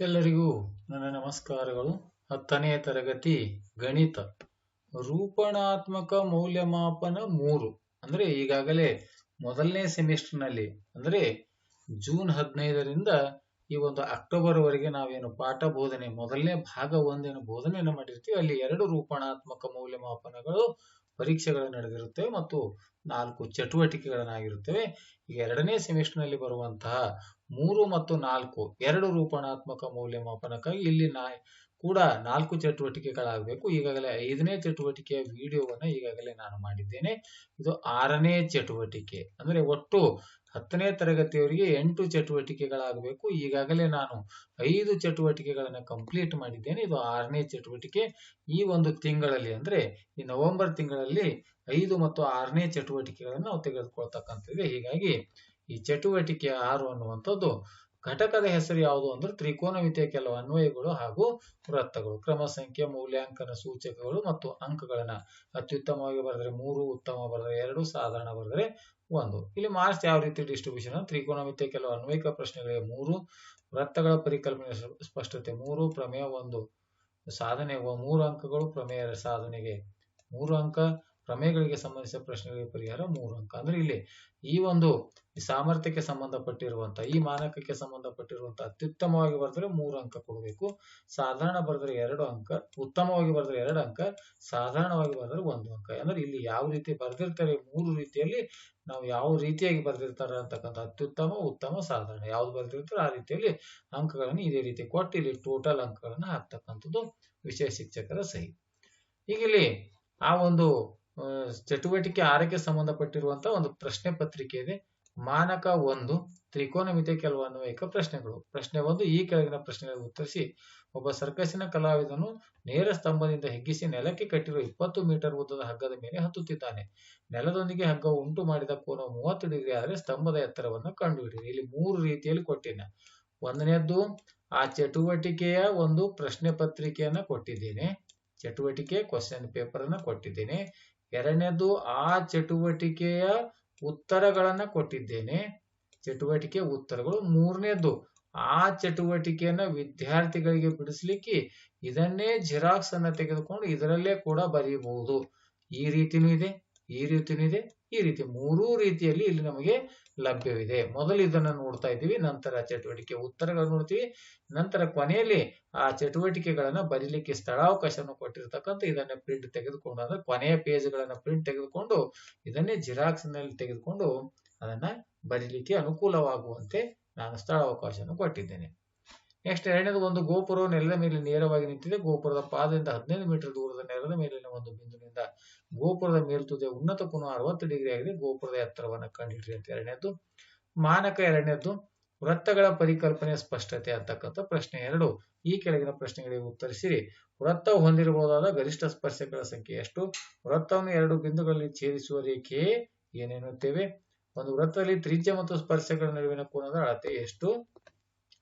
ಎಲ್ಲರಿಗೂ ನನ್ನ ನಮಸ್ಕಾರಗಳು. ಹತ್ತನೇ ತರಗತಿ ಗಣಿತ. ರೂಪಣಾತ್ಮಕ ಮೌಲ್ಯಮಾಪನ ಮೂರು. ಅಂದ್ರೆ ಈಗಾಗಲೇ ಮೊದಲನೇ ಸೆಮಿಸ್ಟರ್ನಲ್ಲಿ, ಅಂದ್ರೆ ಜೂನ್ ಹದಿನೈದರಿಂದ ಈ ಒಂದು ಅಕ್ಟೋಬರ್ ವರೆಗೆ ನಾವೇನು ಪಾಠ ಬೋಧನೆ, ಮೊದಲನೇ ಭಾಗ ಒಂದೇನು ಬೋಧನೆಯನ್ನು ಮಾಡಿರ್ತೀವಿ, ಅಲ್ಲಿ ಎರಡು ರೂಪಣಾತ್ಮಕ ಮೌಲ್ಯಮಾಪನಗಳು ಪರೀಕ್ಷೆಗಳು ನಡೆದಿರುತ್ತವೆ ಮತ್ತು ನಾಲ್ಕು ಚಟುವಟಿಕೆಗಳನ್ನಾಗಿರುತ್ತವೆ. ಈಗ ಎರಡನೇ ಸೆಮಿಸ್ಟರ್ನಲ್ಲಿ ಬರುವಂತಹ ಮೂರು ಮತ್ತು ನಾಲ್ಕು ಎರಡು ರೂಪಣಾತ್ಮಕ ಮೌಲ್ಯಮಾಪನಕ್ಕಾಗಿ ಇಲ್ಲಿ ನಾ ಕೂಡ ನಾಲ್ಕು ಚಟುವಟಿಕೆಗಳಾಗಬೇಕು. ಈಗಾಗಲೇ ಐದನೇ ಚಟುವಟಿಕೆಯ ವಿಡಿಯೋವನ್ನು ಈಗಾಗಲೇ ನಾನು ಮಾಡಿದ್ದೇನೆ. ಇದು ಆರನೇ ಚಟುವಟಿಕೆ. ಅಂದರೆ ಒಟ್ಟು ಹತ್ತನೇ ತರಗತಿಯವರಿಗೆ ಎಂಟು ಚಟುವಟಿಕೆಗಳಾಗಬೇಕು. ಈಗಾಗಲೇ ನಾನು ಐದು ಚಟುವಟಿಕೆಗಳನ್ನು ಕಂಪ್ಲೀಟ್ ಮಾಡಿದ್ದೇನೆ. ಇದು ಆರನೇ ಚಟುವಟಿಕೆ. ಈ ಒಂದು ತಿಂಗಳಲ್ಲಿ ಅಂದರೆ ಈ ನವೆಂಬರ್ ತಿಂಗಳಲ್ಲಿ ಐದು ಮತ್ತು ಆರನೇ ಚಟುವಟಿಕೆಗಳನ್ನು ನಾವು ತೆಗೆದುಕೊಳ್ತಕ್ಕಂಥದ್ದು. ಹೀಗಾಗಿ ಈ ಚಟುವಟಿಕೆ ಆರು ಅನ್ನುವಂಥದ್ದು ಘಟಕದ ಹೆಸರು ಯಾವುದು ಅಂದ್ರೆ ತ್ರಿಕೋನಮಿತಿಯ ಕೆಲವು ಅನ್ವಯಗಳು ಹಾಗೂ ವೃತ್ತಗಳು. ಕ್ರಮ ಸಂಖ್ಯೆ, ಮೌಲ್ಯಾಂಕನ ಸೂಚಕಗಳು ಮತ್ತು ಅಂಕಗಳನ್ನ ಅತ್ಯುತ್ತಮವಾಗಿ ಬರೆದರೆ ಮೂರು, ಉತ್ತಮ ಬರೆದರೆ ಎರಡು, ಸಾಧಾರಣ ಬರೆದರೆ ಒಂದು. ಇಲ್ಲಿ ಮಾರ್ಕ್ಸ್ ಯಾವ ರೀತಿ ಡಿಸ್ಟ್ರಿಬ್ಯೂಷನ್ ತ್ರಿಕೋನಮಿತಿಯ ಕೆಲವು ಅನ್ವಯಿಕ ಪ್ರಶ್ನೆಗಳಿಗೆ ಮೂರು, ವೃತ್ತಗಳ ಪರಿಕಲ್ಪನೆ ಸ್ಪಷ್ಟತೆ ಮೂರು, ಪ್ರಮೇಯ ಒಂದು, ಸಾಧನೆ ಮೂರು ಅಂಕಗಳು, ಪ್ರಮೇಯ ಸಾಧನೆಗೆ ಮೂರು ಅಂಕ. ಪ್ರಮೇಯಗಳಿಗೆ ಸಂಬಂಧಿಸಿದ ಪ್ರಶ್ನೆಗಳಿಗೆ ಪರಿಹಾರ ಮೂರು ಅಂಕ. ಅಂದ್ರೆ ಇಲ್ಲಿ ಈ ಒಂದು ಸಾಮರ್ಥ್ಯಕ್ಕೆ ಸಂಬಂಧಪಟ್ಟಿರುವಂತಹ ಈ ಮಾನಕಕ್ಕೆ ಸಂಬಂಧಪಟ್ಟಿರುವಂತಹ ಅತ್ಯುತ್ತಮವಾಗಿ ಬರೆದ್ರೆ ಮೂರು ಅಂಕ ಕೊಡಬೇಕು. ಸಾಧಾರಣ ಬರೆದ್ರೆ ಎರಡು ಅಂಕ, ಉತ್ತಮವಾಗಿ ಬರೆದ್ರೆ ಎರಡು ಅಂಕ, ಸಾಧಾರಣವಾಗಿ ಬರೆದ್ರೆ ಒಂದು ಅಂಕ. ಅಂದ್ರೆ ಇಲ್ಲಿ ಯಾವ ರೀತಿ ಬರೆದಿರ್ತಾರೆ ಮೂರು ರೀತಿಯಲ್ಲಿ, ನಾವು ಯಾವ ರೀತಿಯಾಗಿ ಬರೆದಿರ್ತಾರೆ ಅಂತಕ್ಕಂಥ ಅತ್ಯುತ್ತಮ, ಉತ್ತಮ, ಸಾಧಾರಣ. ಯಾವ್ದು ಬರೆದಿರ್ತಾರೆ ಆ ರೀತಿಯಲ್ಲಿ ಅಂಕಗಳನ್ನು ಇದೇ ರೀತಿ ಕೊಟ್ಟು ಇಲ್ಲಿ ಟೋಟಲ್ ಅಂಕಗಳನ್ನು ಹಾಕ್ತಕ್ಕಂಥದ್ದು ವಿಷಯ ಶಿಕ್ಷಕರ ಸಹಿ. ಈಗ ಇಲ್ಲಿ ಆ ಒಂದು ಚಟುವಟಿಕೆ ಆರಕ್ಕೆ ಸಂಬಂಧಪಟ್ಟಿರುವಂತಹ ಒಂದು ಪ್ರಶ್ನೆ ಪತ್ರಿಕೆ ಇದೆ. ಮಾನಕ ಒಂದು ತ್ರಿಕೋನಮಿತಿಯ ಕೆಲವು ಅನ್ವಯಿಕ ಪ್ರಶ್ನೆಗಳು. ಪ್ರಶ್ನೆ ಒಂದು, ಈ ಕೆಳಗಿನ ಪ್ರಶ್ನೆಗಳಿಗೆ ಉತ್ತರಿಸಿ. ಒಬ್ಬ ಸರ್ಕಸಿನ ಕಲಾವಿದನು ನೇರ ಸ್ತಂಭದಿಂದ ಹಿಗ್ಗಿಸಿ ನೆಲಕ್ಕೆ ಕಟ್ಟಿರುವ ಇಪ್ಪತ್ತು ಮೀಟರ್ ಉದ್ದದ ಹಗ್ಗದ ಮೇಲೆ ಹತ್ತುತ್ತಿದ್ದಾನೆ. ನೆಲದೊಂದಿಗೆ ಹಗ್ಗ ಉಂಟು ಮಾಡಿದ ಕೋನ ಮೂವತ್ತು ಡಿಗ್ರಿ ಆದರೆ ಸ್ತಂಭದ ಎತ್ತರವನ್ನು ಕಂಡುಹಿಡಿಯಿರಿ. ಇಲ್ಲಿ ಮೂರು ರೀತಿಯಲ್ಲಿ ಕೊಟ್ಟಿನ ಒಂದನೇದ್ದು ಆ ಚಟುವಟಿಕೆಯ ಒಂದು ಪ್ರಶ್ನೆ ಪತ್ರಿಕೆಯನ್ನ ಕೊಟ್ಟಿದ್ದೇನೆ. ಚಟುವಟಿಕೆ ಕ್ವಶನ್ ಪೇಪರ್ ಅನ್ನ ಕೊಟ್ಟಿದ್ದೇನೆ. ಎರಡನೇದು ಆ ಚಟುವಟಿಕೆಯ ಉತ್ತರಗಳನ್ನ ಕೊಟ್ಟಿದ್ದೇನೆ. ಚಟುವಟಿಕೆ ಉತ್ತರಗಳು. ಮೂರನೇದು, ಆ ಚಟುವಟಿಕೆಯನ್ನ ವಿದ್ಯಾರ್ಥಿಗಳಿಗೆ ಬಿಡಿಸ್ಲಿಕ್ಕೆ ಇದನ್ನೇ ಜಿರಾಕ್ಸ್ ಅನ್ನ ತೆಗೆದುಕೊಂಡು ಇದರಲ್ಲೇ ಕೂಡ ಬರೆಯಬಹುದು ಈ ರೀತಿನೂ ಇದೆ, ಈ ರೀತಿನೂ ಇದೆ. ಈ ರೀತಿ ಮೂರೂ ರೀತಿಯಲ್ಲಿ ಇಲ್ಲಿ ನಮಗೆ ಲಭ್ಯವಿದೆ. ಮೊದಲು ಇದನ್ನು ನೋಡ್ತಾ ಇದ್ದೀವಿ, ನಂತರ ಚಟುವಟಿಕೆ ಉತ್ತರಗಳನ್ನು ನೋಡ್ತೀವಿ, ನಂತರ ಕೊನೆಯಲ್ಲಿ ಆ ಚಟುವಟಿಕೆಗಳನ್ನು ಬರೀಲಿಕ್ಕೆ ಸ್ಥಳಾವಕಾಶವನ್ನು ಕೊಟ್ಟಿರ್ತಕ್ಕಂಥ ಇದನ್ನ ಪ್ರಿಂಟ್ ತೆಗೆದುಕೊಂಡು, ಅಂದ್ರೆ ಕೊನೆಯ ಪೇಜ್ಗಳನ್ನು ಪ್ರಿಂಟ್ ತೆಗೆದುಕೊಂಡು, ಇದನ್ನೇ ಜಿರಾಕ್ಸ್ನಲ್ಲಿ ತೆಗೆದುಕೊಂಡು ಅದನ್ನ ಬರೀಲಿಕ್ಕೆ ಅನುಕೂಲವಾಗುವಂತೆ ನಾನು ಸ್ಥಳಾವಕಾಶವನ್ನು ಕೊಟ್ಟಿದ್ದೇನೆ. ನೆಕ್ಸ್ಟ್ ಎರಡನೇದು ಒಂದು ಗೋಪುರವು ನೆಲದ ಮೇಲೆ ನೇರವಾಗಿ ನಿಂತಿದೆ. ಗೋಪುರದ ಪಾದದಿಂದ ಹದಿನೈದು ಮೀಟರ್ ದೂರದ ನೆಲದ ಮೇಲಿನ ಒಂದು ಬಿಂದುವಿನಿಂದ ಗೋಪುರದ ಮೇಲ್ತುದೆ ಉನ್ನತ ಪುನಃ ಅರವತ್ತು ಡಿಗ್ರಿ ಆಗಿದೆ. ಗೋಪುರದ ಎತ್ತರವನ್ನು ಕಂಡುಹಿಡಿಯಿರಿ ಅಂತ ಎರಡನೇದು. ಮಾನಕ ಎರಡನೇದು, ವೃತ್ತಗಳ ಪರಿಕಲ್ಪನೆ ಸ್ಪಷ್ಟತೆ ಅಂತಕ್ಕಂಥ ಪ್ರಶ್ನೆ ಎರಡು. ಈ ಕೆಳಗಿನ ಪ್ರಶ್ನೆಗಳಿಗೆ ಉತ್ತರಿಸಿರಿ. ವೃತ್ತ ಹೊಂದಿರಬಹುದಾದ ಗರಿಷ್ಠ ಸ್ಪರ್ಶಗಳ ಸಂಖ್ಯೆ ಎಷ್ಟು? ವೃತ್ತವನ್ನು ಎರಡು ಬಿಂದುಗಳಲ್ಲಿ ಛೇದಿಸುವ ರೇಖೆ ಏನೇನುತ್ತೇವೆ ಒಂದು ವೃತ್ತದಲ್ಲಿ ತ್ರಿಜ್ಯ ಮತ್ತು ಸ್ಪರ್ಶಗಳ ನಡುವಿನ ಕೋನದ ಅಳತೆ ಎಷ್ಟು?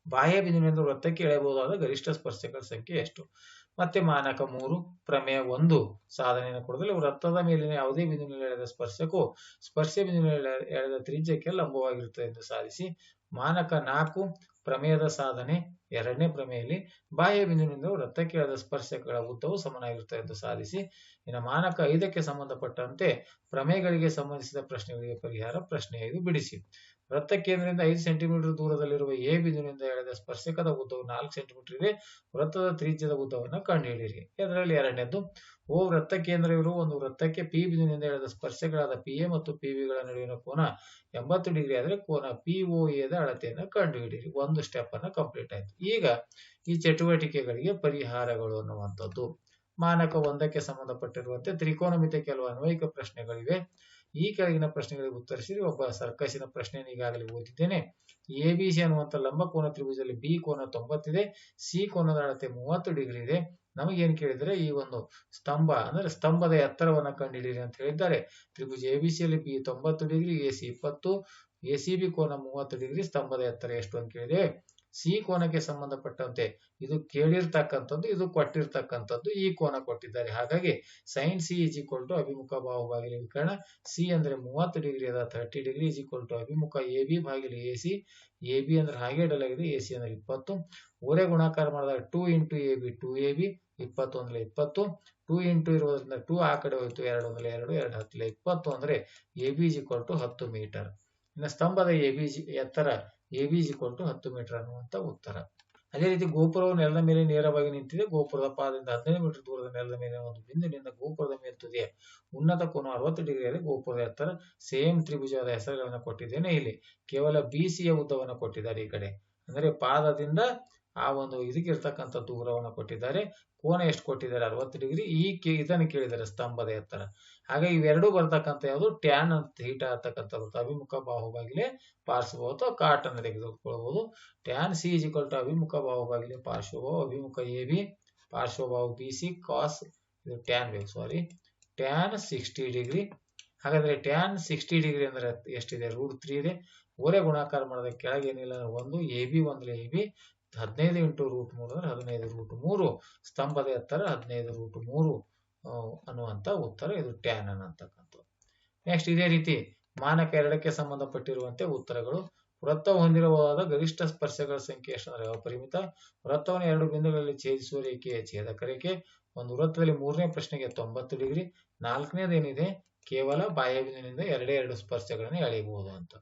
ಬಾಹ್ಯ ಬಿಂದುವಿನಿಂದ ವೃತ್ತಕ್ಕೆ ಎಳೆಯಬಹುದಾದ ಗರಿಷ್ಠ ಸ್ಪರ್ಶಗಳ ಸಂಖ್ಯೆ ಎಷ್ಟು? ಮತ್ತೆ ಮಾನಕ ಮೂರು, ಪ್ರಮೇಯ ಒಂದು ಸಾಧನೆಯನ್ನು ಕೊಡದಲ್ಲಿ ವೃತ್ತದ ಮೇಲಿನ ಯಾವುದೇ ಬಿಂದುವಿನಲ್ಲಿ ಎಳೆದ ಸ್ಪರ್ಶಕ್ಕೂ ಸ್ಪರ್ಶ ಬಿಂದುವಿನಲ್ಲಿ ಎಳೆದ ತ್ರಿಜ್ಯಕ್ಕೆ ಲಂಬವಾಗಿರುತ್ತದೆ ಎಂದು ಸಾಧಿಸಿ, ಮಾನಕ ನಾಲ್ಕು, ಪ್ರಮೇಯದ ಸಾಧನೆ ಎರಡನೇ ಪ್ರಮೇಯಲ್ಲಿ ಬಾಹ್ಯ ಬಿಂದುವಿನಿಂದ ವೃತ್ತಕ್ಕೆ ಎಳೆದ ಸ್ಪರ್ಶಗಳ ಉದ್ದವು ಸಮನಾಗಿರುತ್ತದೆ ಎಂದು ಸಾಧಿಸಿ, ಇನ್ನು ಮಾನಕ ಐದಕ್ಕೆ ಸಂಬಂಧಪಟ್ಟಂತೆ ಪ್ರಮೇಯಗಳಿಗೆ ಸಂಬಂಧಿಸಿದ ಪ್ರಶ್ನೆಗಳಿಗೆ ಪರಿಹಾರ ಪ್ರಶ್ನೆ ಐದು ಬಿಡಿಸಿ. ವೃತ್ತ ಕೇಂದ್ರದಿಂದ ಐದು ಸೆಂಟಿಮೀಟರ್ ದೂರದಲ್ಲಿರುವ ಎ ಬಿಂದುವಿನಿಂದ ಎಳೆದ ಸ್ಪರ್ಶಕದ ಉದ್ದವು ನಾಲ್ಕು ಸೆಂಟಿಮೀಟರ್ ಇದೆ. ವೃತ್ತದ ತ್ರಿಜ್ಯದ ಉದ್ದವನ್ನು ಕಂಡುಹಿಡಿಯಿರಿ. ಇದರಲ್ಲಿ ಎರಡನೇದು, ಓ ವೃತ್ತ ಕೇಂದ್ರವಿರುವ ಒಂದು ವೃತ್ತಕ್ಕೆ ಪಿ ಬಿಂದುವಿನಿಂದ ಎಳೆದ ಸ್ಪರ್ಶಗಳಾದ ಪಿ ಎ ಮತ್ತು ಪಿ ವಿಗಳ ನಡುವಿನ ಕೋನ ಎಂಬತ್ತು ಡಿಗ್ರಿ ಆದರೆ ಕೋನ ಪಿ ಒ ಎದ ಅಳತೆಯನ್ನು ಕಂಡುಹಿಡಿಯಿರಿ. ಒಂದು ಸ್ಟೆಪ್ ಅನ್ನು ಕಂಪ್ಲೀಟ್ ಆಯಿತು. ಈಗ ಈ ಚಟುವಟಿಕೆಗಳಿಗೆ ಪರಿಹಾರಗಳು ಅನ್ನುವಂಥದ್ದು. ಮಾನಕ ಒಂದಕ್ಕೆ ಸಂಬಂಧಪಟ್ಟಿರುವಂತೆ ತ್ರಿಕೋನಮಿತಿಯ ಕೆಲವು ಅನ್ವಯಿಕ ಪ್ರಶ್ನೆಗಳಿವೆ. ಈ ಕೆಳಗಿನ ಪ್ರಶ್ನೆಗಳಿಗೆ ಉತ್ತರಿಸಿರಿ ಒಬ್ಬ ಸರ್ಕಸಿನ ಪ್ರಶ್ನೆಯನ್ನು ಈಗಾಗಲೇ ಓದಿದ್ದೇನೆ. ಎ ಬಿ ಸಿ ಅನ್ನುವಂಥ ಲಂಬ ಕೋನ ತ್ರಿಭುಜದಲ್ಲಿ ಬಿ ಕೋನ ತೊಂಬತ್ತಿದೆ ಸಿ ಕೋನದ ಅಳತೆ ಮೂವತ್ತು ಡಿಗ್ರಿ ಇದೆ. ನಮಗೇನು ಕೇಳಿದರೆ ಈ ಒಂದು ಸ್ತಂಭ, ಅಂದರೆ ಸ್ತಂಭದ ಎತ್ತರವನ್ನು ಕಂಡುಹಿಡಿಯಿರಿ ಅಂತ ಹೇಳಿದ್ದಾರೆ. ತ್ರಿಭುಜ ಎ ಬಿ ಸಿಯಲ್ಲಿ ಬಿ ತೊಂಬತ್ತು ಡಿಗ್ರಿ ಎ ಸಿ ಇಪ್ಪತ್ತು ಎ ಸಿ ಬಿ ಕೋನ ಮೂವತ್ತು ಡಿಗ್ರಿ, ಸ್ತಂಭದ ಎತ್ತರ ಎಷ್ಟು ಅಂತ ಕೇಳಿದೆ. ಸಿ ಕೋನಕ್ಕೆ ಸಂಬಂಧಪಟ್ಟಂತೆ ಇದು ಕೇಳಿರ್ತಕ್ಕಂಥದ್ದು, ಇದು ಕೊಟ್ಟಿರ್ತಕ್ಕಂಥದ್ದು ಈ ಕೋನ ಕೊಟ್ಟಿದ್ದಾರೆ. ಹಾಗಾಗಿ sine C is equal to ಅಭಿಮುಖ ಬಾಹು ಬಾಗಿಲು ವಿಕರಣ. ಸಿ ಅಂದ್ರೆ ಮೂವತ್ತು ಡಿಗ್ರಿ ಅದ thirty degree is equal to ಅಭಿಮುಖ ಎ ಬಿ ಬಾಗಿಲು ಎ ಸಿ ಎ ಬಿ ಅಂದ್ರೆ ಹಾಗೆ ಇಡಲಾಗಿದೆ ಎ ಸಿ ಅಂದ್ರೆ ಇಪ್ಪತ್ತು. ಓರೆ ಗುಣಾಕಾರ ಮಾಡಿದಾಗ two into A B two A B ಇಪ್ಪತ್ತು ಅಂದ್ರೆ ಇಪ್ಪತ್ತು. ಟೂ ಇಂಟು ಇರೋದ್ರಿಂದ ಟೂ ಆ ಕಡೆ ಹೋಯ್ತು, ಎರಡು ಅಂದ್ರೆ ಎರಡು ಎರಡು ಹತ್ತಲೆ ಇಪ್ಪತ್ತು. ಅಂದ್ರೆ A B is equal to ಹತ್ತು ಮೀಟರ್ ಇನ್ನು ಸ್ತಂಭದ ಎ ಎತ್ತರ ಎ ಬಿ ಕೊಟ್ಟು ಹತ್ತು ಮೀಟರ್ ಅನ್ನುವಂಥ ಉತ್ತರ. ಅದೇ ರೀತಿ ಗೋಪುರವು ನೆಲದ ಮೇಲೆ ನೇರವಾಗಿ ನಿಂತಿದೆ. ಗೋಪುರದ ಪಾದದಿಂದ ಹದಿನೈದು ಮೀಟರ್ ದೂರದ ನೆಲದ ಮೇಲೆ ಒಂದು ಬಿಂದುವಿನಿಂದ ಗೋಪುರದ ಮೇಲ್ತುದಿಯ ಉನ್ನತ ಕೋನ ಅರವತ್ತು ಡಿಗ್ರಿಯಲ್ಲಿ ಗೋಪುರದ ಎತ್ತರ ಸೇಮ್ ತ್ರಿಭುಜವಾದ ಹೆಸರುಗಳನ್ನು ಕೊಟ್ಟಿದ್ದೇನೆ ಇಲ್ಲಿ. ಕೇವಲ ಬಿ ಸಿಯ ಉದ್ದವನ್ನು ಕೊಟ್ಟಿದ್ದಾರೆ ಈ ಕಡೆ. ಅಂದರೆ ಪಾದದಿಂದ ಆ ಒಂದು ಇದಕ್ಕೆ ಇರ್ತಕ್ಕಂಥ ದೂರವನ್ನು ಕೊಟ್ಟಿದ್ದಾರೆ. ಕೋನ ಎಷ್ಟು ಕೊಟ್ಟಿದ್ದಾರೆ? ಅರವತ್ತು ಡಿಗ್ರಿ. ಈ ಇದನ್ನು ಕೇಳಿದ್ದಾರೆ ಸ್ತಂಭದ ಎತ್ತರ. ಹಾಗೆ ಇವೆರಡೂ ಬರ್ತಕ್ಕಂಥ ಯಾವುದು? ಟ್ಯಾನ್ ಅಂತ ಹೀಟ ಅಂತಕ್ಕಂಥದ್ದು ಅಭಿಮುಖ ಬಾಹುಬಾಗಿಲೆ ಪಾರ್ಶ್ವಭಾವ ಅಥವಾ ಕಾಟ್ ಅನ್ನು ತೆಗೆದುಕೊಳ್ಳಬಹುದು. ಟ್ಯಾನ್ ಸಿ ಇಸ್ ಟು ಅಭಿಮುಖ ಬಾಹುಬಾಗಿಲೆ ಪಾರ್ಶ್ವಭಾವ, ಅಭಿಮುಖ ಎ ಬಿ, ಪಾರ್ಶ್ವಭಾವ ಬಿ ಸಿ, ಕಾಸ್ ಇದು ಟ್ಯಾನ್ ಬೇಕು ಸಾರಿ ಟ್ಯಾನ್ ಸಿಕ್ಸ್ಟಿ ಡಿಗ್ರಿ. ಹಾಗಾದ್ರೆ ಟ್ಯಾನ್ ಸಿಕ್ಸ್ಟಿ ಡಿಗ್ರಿ ಅಂದ್ರೆ ಎಷ್ಟಿದೆ? ರೂಟ್ ತ್ರೀ ಇದೆ. ಓರೆ ಗುಣಾಕಾರ ಮಾಡೋದಕ್ಕೆ ಕೆಳಗೆ ಏನಿಲ್ಲ ಅಂದ್ರೆ ಒಂದು, ಎ ಬಿ ಒಂದ್ರೆ ಎ ಬಿ. ಹದಿನೈದು ಇಂಟು ರೂಟ್ ಮೂರು ಅಂದ್ರೆ ಹದಿನೈದು ರೂಟ್ ಮೂರು, ಸ್ತಂಭದ ಎತ್ತರ ಹದಿನೈದು ರೂಟ್ ಮೂರು ಅನ್ನುವಂತ ಉತ್ತರ ಇದು ಟ್ಯಾನ್ ಅನ್ನತಕ್ಕಂಥ ನೆಕ್ಸ್ಟ್ ಇದೇ ರೀತಿ ಮಾನಕ ಎರಡಕ್ಕೆ ಸಂಬಂಧಪಟ್ಟಿರುವಂತೆ ಉತ್ತರಗಳು. ವೃತ್ತ ಹೊಂದಿರಬಹುದಾದ ಗರಿಷ್ಠ ಸ್ಪರ್ಶಗಳ ಸಂಖ್ಯೆ ಎಷ್ಟು ಅಂದ್ರೆ ಅಪರಿಮಿತ. ವೃತ್ತವನ್ನು ಎರಡು ಬಿಂದುಗಳಲ್ಲಿ ಛೇದಿಸುವ ರೇಖೆಯ ಛೇದಕ ರೇಖೆ. ಒಂದು ವೃತ್ತದಲ್ಲಿ ಮೂರನೇ ಪ್ರಶ್ನೆಗೆ ತೊಂಬತ್ತು ಡಿಗ್ರಿ. ನಾಲ್ಕನೇದೇನಿದೆ? ಕೇವಲ ಬಾಹ್ಯ ಎರಡೇ ಎರಡು ಸ್ಪರ್ಶಗಳನ್ನು ಎಳೆಯಬಹುದು ಅಂತ.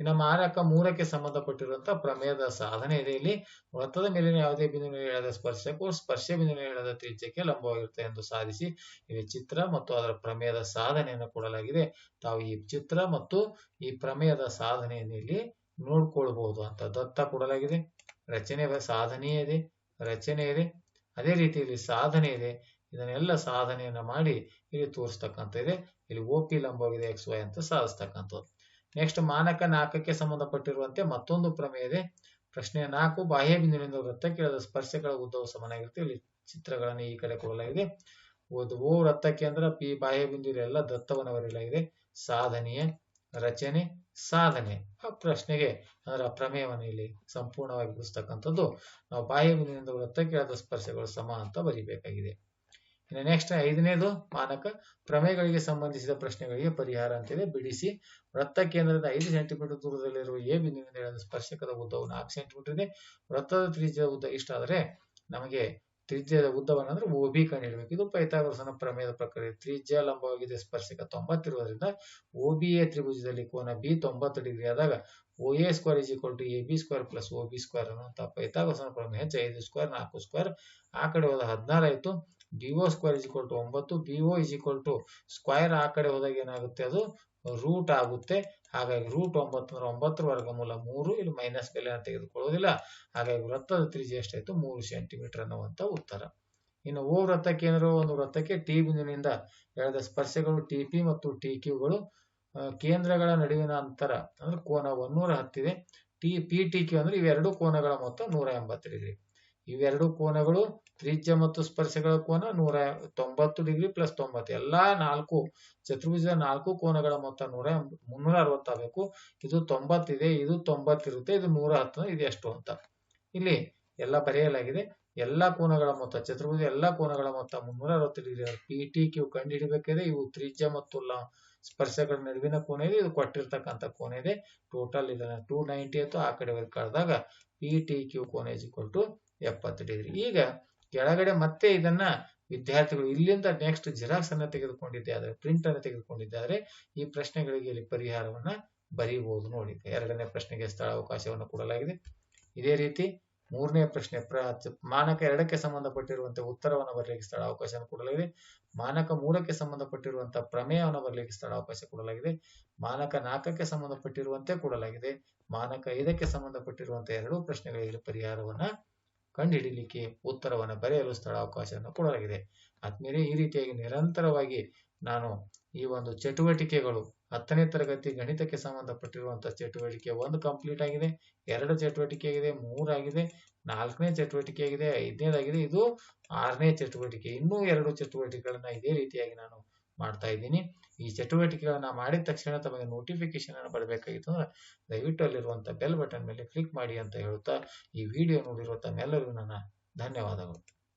ಇನ್ನು ಮಾರಕ ಮೂರಕ್ಕೆ ಸಂಬಂಧಪಟ್ಟಿರುವಂತಹ ಪ್ರಮೇಯದ ಸಾಧನೆ ಇದೆ. ಇಲ್ಲಿ ವೃತ್ತದ ಮೇಲಿನ ಯಾವುದೇ ಬಿಂದುವಿನ ಹೇಳದ ಸ್ಪರ್ಶಕ್ಕೂ ಸ್ಪರ್ಶ ಬಿಂದುವಿನ ಹೇಳದ ತ್ರಿಜ್ಯಕ್ಕೆ ಲಂಬವಾಗಿರುತ್ತೆ ಎಂದು ಸಾಧಿಸಿ ಇಲ್ಲಿ ಚಿತ್ರ ಮತ್ತು ಅದರ ಪ್ರಮೇಯದ ಸಾಧನೆಯನ್ನು ಕೊಡಲಾಗಿದೆ. ತಾವು ಈ ಚಿತ್ರ ಮತ್ತು ಈ ಪ್ರಮೇಯದ ಸಾಧನೆಯನ್ನು ಇಲ್ಲಿ ನೋಡ್ಕೊಳ್ಬಹುದು ಅಂತ ದತ್ತ ಕೊಡಲಾಗಿದೆ. ರಚನೆ ಸಾಧನೆ ಇದೆ, ರಚನೆ ಇದೆ. ಅದೇ ರೀತಿ ಇಲ್ಲಿ ಸಾಧನೆ ಇದೆ. ಇದನ್ನೆಲ್ಲ ಸಾಧನೆಯನ್ನು ಮಾಡಿ ಇಲ್ಲಿ ತೋರಿಸ್ತಕ್ಕಂಥ ಇದೆ. ಇಲ್ಲಿ ಓ ಪಿ ಲಂಬವಾಗಿದೆ ಎಕ್ಸ್ ವೈ ಅಂತ ಸಾಧಿಸ್ತಕ್ಕಂಥದ್ದು. ನೆಕ್ಸ್ಟ್ ಮಾನಕ ನಾಲ್ಕಕ್ಕೆ ಸಂಬಂಧಪಟ್ಟಿರುವಂತೆ ಮತ್ತೊಂದು ಪ್ರಮೇಯ ಇದೆ. ಪ್ರಶ್ನೆ ನಾಲ್ಕು, ಬಾಹ್ಯ ಬಿಂದುವಿನಿಂದ ವೃತ್ತಕ್ಕೆ ಇಳಿದ ಸ್ಪರ್ಶಗಳ ಉದ್ದವು ಸಮನಾಗಿರುತ್ತೆ ಇಲ್ಲಿ ಚಿತ್ರಗಳನ್ನು ಈ ಕಡೆ ಕೊಡಲಾಗಿದೆ. ಒಂದು ಓ ವೃತ್ತಕ್ಕೆ ಅಂದ್ರೆ ಪಿ, ಬಾಹ್ಯ ಬಿಂದು ಎಲ್ಲ ದತ್ತವನ್ನು ಬರೆಯಲಾಗಿದೆ ಸಾಧನೆಯ ರಚನೆ, ಸಾಧನೆ. ಆ ಪ್ರಶ್ನೆಗೆ ಅದರ ಪ್ರಮೇಯವನ್ನು ಇಲ್ಲಿ ಸಂಪೂರ್ಣವಾಗಿ ಬಿಡಿಸ್ತಕ್ಕಂಥದ್ದು ನಾವು ಬಾಹ್ಯ ಬಿಂದುವಿನಿಂದ ವೃತ್ತಕ್ಕೆ ಇಳಿದ ಸ್ಪರ್ಶಗಳು ಸಮ ಅಂತ ಬರಿಬೇಕಾಗಿದೆ. ಇನ್ನು ನೆಕ್ಸ್ಟ್ ಐದನೇದು ಮಾನಕ ಪ್ರಮೇಯಗಳಿಗೆ ಸಂಬಂಧಿಸಿದ ಪ್ರಶ್ನೆಗಳಿಗೆ ಪರಿಹಾರ ಅಂತಿದೆ ಬಿಡಿಸಿ. ವೃತ್ತ ಕೇಂದ್ರದ ಐದು ಸೆಂಟಿಮೀಟರ್ ದೂರದಲ್ಲಿರುವ ಎ ಬಿಂದುವಿನಿಂದ ಎಳೆದ ಸ್ಪರ್ಶಕದ ಉದ್ದವು ನಾಲ್ಕು ಸೆಂಟಿಮೀಟರ್ ಇದೆ. ವೃತ್ತದ ತ್ರಿಜ್ಯದ ಉದ್ದ ಇಷ್ಟಾದರೆ ನಮಗೆ ತ್ರಿಜ್ಯದ ಉದ್ದವನ್ನು ಅಂದ್ರೆ ಓ ಬಿ ಕಂಡುಹಿಡಬೇಕು. ಇದು ಪೈಥಾಗರಸನ ಪ್ರಮೇಯದ ಪ್ರಕಾರ ತ್ರಿಜ್ಯ ಲಂಬವಾಗಿದೆ, ಸ್ಪರ್ಶಕ ತೊಂಬತ್ತಿರುವುದರಿಂದ ಓ ಬಿ ಎ ತ್ರಿಭುಜದಲ್ಲಿ ಕೋನ ಬಿ ತೊಂಬತ್ತು ಡಿಗ್ರಿ ಆದಾಗ O A square is equal to A B square plus O B square ಅನ್ನುವಂತ ಪೈಥಾಗರಸನ ಪ್ರಮೇಯ ಹೆಚ್ಚು ಐದು ಸ್ಕ್ವೇರ್, ನಾಲ್ಕು ಸ್ಕ್ವೇರ್. ಆ ಕಡೆ ಹೋದ ಹದಿನಾರು ಆಯ್ತು. DO square is equal to ಒಂಬತ್ತು BO is equal to square ಆ ಕಡೆ ಹೋದಾಗ ಏನಾಗುತ್ತೆ ಅದು ರೂಟ್ ಆಗುತ್ತೆ. ಹಾಗಾಗಿ ರೂಟ್ ಒಂಬತ್ತು ಅಂದ್ರೆ ಒಂಬತ್ತರ ವರ್ಗಮೂಲ ಮೂರು, ಇಲ್ಲಿ ಮೈನಸ್ ಬೆಲೆಯನ್ನು ತೆಗೆದುಕೊಳ್ಳುವುದಿಲ್ಲ. ಹಾಗಾಗಿ ವೃತ್ತದ ತ್ರಿಜ್ಯ ಎಷ್ಟಾಯ್ತು? ಮೂರು ಸೆಂಟಿಮೀಟರ್ ಅನ್ನುವಂತ ಉತ್ತರ. ಇನ್ನು ಓ ವೃತ್ತ ಕೇಂದ್ರ ಒಂದು ವೃತ್ತಕ್ಕೆ ಟಿ ಬಿಂದುವಿನಿಂದ ಎಳೆದ ಸ್ಪರ್ಶಗಳು ಟಿ ಪಿ ಮತ್ತು ಟಿ ಕ್ಯೂಗಳು ಕೇಂದ್ರಗಳ ನಡುವಿನ ಅಂತರ ಅಂದ್ರೆ ಕೋನ ಒಂದೂರ ಹತ್ತಿದೆ. ಟಿ ಪಿ ಟಿ ಕ್ಯೂ ಅಂದ್ರೆ ಇವೆರಡು ಕೋನಗಳ ಮೊತ್ತ ನೂರ ಎಂಬತ್ತು ಡಿಗ್ರಿ. ಇವೆರಡು ಕೋನಗಳು ತ್ರಿಜ್ಯ ಮತ್ತು ಸ್ಪರ್ಶಗಳ ಕೋನ ನೂರ ತೊಂಬತ್ತು ಡಿಗ್ರಿ ಪ್ಲಸ್ ತೊಂಬತ್ತು. ಎಲ್ಲಾ ನಾಲ್ಕು ಚತುರ್ಭುಜದ ನಾಲ್ಕು ಕೋನಗಳ ಮೊತ್ತ ನೂರ ಮುನ್ನೂರ ಅರವತ್ತಾಗಬೇಕು ಇದು ತೊಂಬತ್ತಿದೆ ಇದು ತೊಂಬತ್ತಿರುತ್ತೆ ಇದು ನೂರ ಹತ್ತು ಇದು ಎಷ್ಟು ಅಂತ. ಇಲ್ಲಿ ಎಲ್ಲ ಬರೆಯಲಾಗಿದೆ. ಎಲ್ಲಾ ಕೋನಗಳ ಮೊತ್ತ, ಚತುರ್ಭುಜ ಎಲ್ಲಾ ಕೋನಗಳ ಮೊತ್ತ ಮುನ್ನೂರ ಅರವತ್ತು ಡಿಗ್ರಿ. ಪಿ ಟಿ ಕ್ಯೂ ಕಂಡು ಇವು ತ್ರಿಜ್ಯ ಮತ್ತು ಸ್ಪರ್ಶಗಳ ನಡುವಿನ ಕೋನ ಇದೆ. ಇದು ಕೊಟ್ಟಿರ್ತಕ್ಕಂಥ ಕೋನ ಇದೆ. ಟೋಟಲ್ ಇದನ್ನ ಟೂ ನೈಂಟಿ ಆಯ್ತು ಆ ಕಡೆ ಕಳೆದಾಗ ಪಿ ಟಿ ಕ್ಯೂ ಕೋನ ಇಸ್ ಈಕ್ವಲ್ ಟು ಎಪ್ಪತ್ತು ಡಿಗ್ರಿ ಈಗ ಕೆಳಗಡೆ ಮತ್ತೆ ಇದನ್ನ ವಿದ್ಯಾರ್ಥಿಗಳು ಇಲ್ಲಿಂದ ನೆಕ್ಸ್ಟ್ ಜಿರಾಕ್ಸ್ ಅನ್ನ ತೆಗೆದುಕೊಂಡಿದ್ದೆ ಪ್ರಿಂಟ್ ಅನ್ನು ತೆಗೆದುಕೊಂಡಿದ್ದೆ, ಆದರೆ ಈ ಪ್ರಶ್ನೆಗಳಿಗೆ ಇಲ್ಲಿ ಪರಿಹಾರವನ್ನ ಬರೀಬಹುದು ನೋಡಿ. ಎರಡನೇ ಪ್ರಶ್ನೆಗೆ ಸ್ಥಳ ಅವಕಾಶವನ್ನು ಕೊಡಲಾಗಿದೆ. ಇದೇ ರೀತಿ ಮೂರನೇ ಪ್ರಶ್ನೆ, ಪ್ರ ಮಾನಕ ಎರಡಕ್ಕೆ ಸಂಬಂಧಪಟ್ಟಿರುವಂತಹ ಉತ್ತರವನ್ನು ಬರಲಿಕ್ಕೆ ಸ್ಥಳ ಅವಕಾಶವನ್ನು ಕೊಡಲಾಗಿದೆ. ಮಾನಕ ಮೂರಕ್ಕೆ ಸಂಬಂಧಪಟ್ಟಿರುವಂತಹ ಪ್ರಮೇಯವನ್ನು ಬರಲಿಕ್ಕೆ ಸ್ಥಳ ಅವಕಾಶ ಕೊಡಲಾಗಿದೆ. ಮಾನಕ ನಾಲ್ಕಕ್ಕೆ ಸಂಬಂಧಪಟ್ಟಿರುವಂತೆ ಕೊಡಲಾಗಿದೆ. ಮಾನಕ ಐದಕ್ಕೆ ಸಂಬಂಧಪಟ್ಟಿರುವಂತಹ ಎರಡೂ ಪ್ರಶ್ನೆಗಳಿಗೆ ಪರಿಹಾರವನ್ನ ಕಂಡುಹಿಡಿಯಲಿಕ್ಕೆ ಉತ್ತರವನ್ನು ಬರೆಯಲು ಸ್ಥಳ ಅವಕಾಶವನ್ನು ಕೊಡಲಾಗಿದೆ. ಆದ್ಮೇಲೆ ಈ ರೀತಿಯಾಗಿ ನಿರಂತರವಾಗಿ ನಾನು ಈ ಒಂದು ಚಟುವಟಿಕೆಗಳು ಹತ್ತನೇ ತರಗತಿ ಗಣಿತಕ್ಕೆ ಸಂಬಂಧಪಟ್ಟಿರುವಂತಹ ಚಟುವಟಿಕೆ ಒಂದು ಕಂಪ್ಲೀಟ್ ಆಗಿದೆ, ಎರಡು ಚಟುವಟಿಕೆ ಆಗಿದೆ ಮೂರಾಗಿದೆ ನಾಲ್ಕನೇ ಚಟುವಟಿಕೆ ಆಗಿದೆ, ಐದನೇದಾಗಿದೆ, ಇದು ಆರನೇ ಚಟುವಟಿಕೆ, ಇನ್ನೂ ಎರಡು ಚಟುವಟಿಕೆಗಳನ್ನ ಇದೇ ರೀತಿಯಾಗಿ ನಾನು ಮಾಡ್ತಾ ಇದ್ದೀನಿ. ಈ ಚಟುವಟಿಕೆಗಳನ್ನ ಮಾಡಿದ ತಕ್ಷಣ ತಮಗೆ ನೋಟಿಫಿಕೇಶನ್ ಅನ್ನು ಬರಬೇಕಾಗಿತ್ತು ಅಂದ್ರೆ ದಯವಿಟ್ಟು ಅಲ್ಲಿರುವಂತ ಬೆಲ್ ಬಟನ್ ಮೇಲೆ ಕ್ಲಿಕ್ ಮಾಡಿ ಅಂತ ಹೇಳುತ್ತಾ ಈ ವಿಡಿಯೋ ನೋಡಿರುವ ತಮ್ಮೆಲ್ಲರಿಗೂ ನನ್ನ ಧನ್ಯವಾದಗಳು.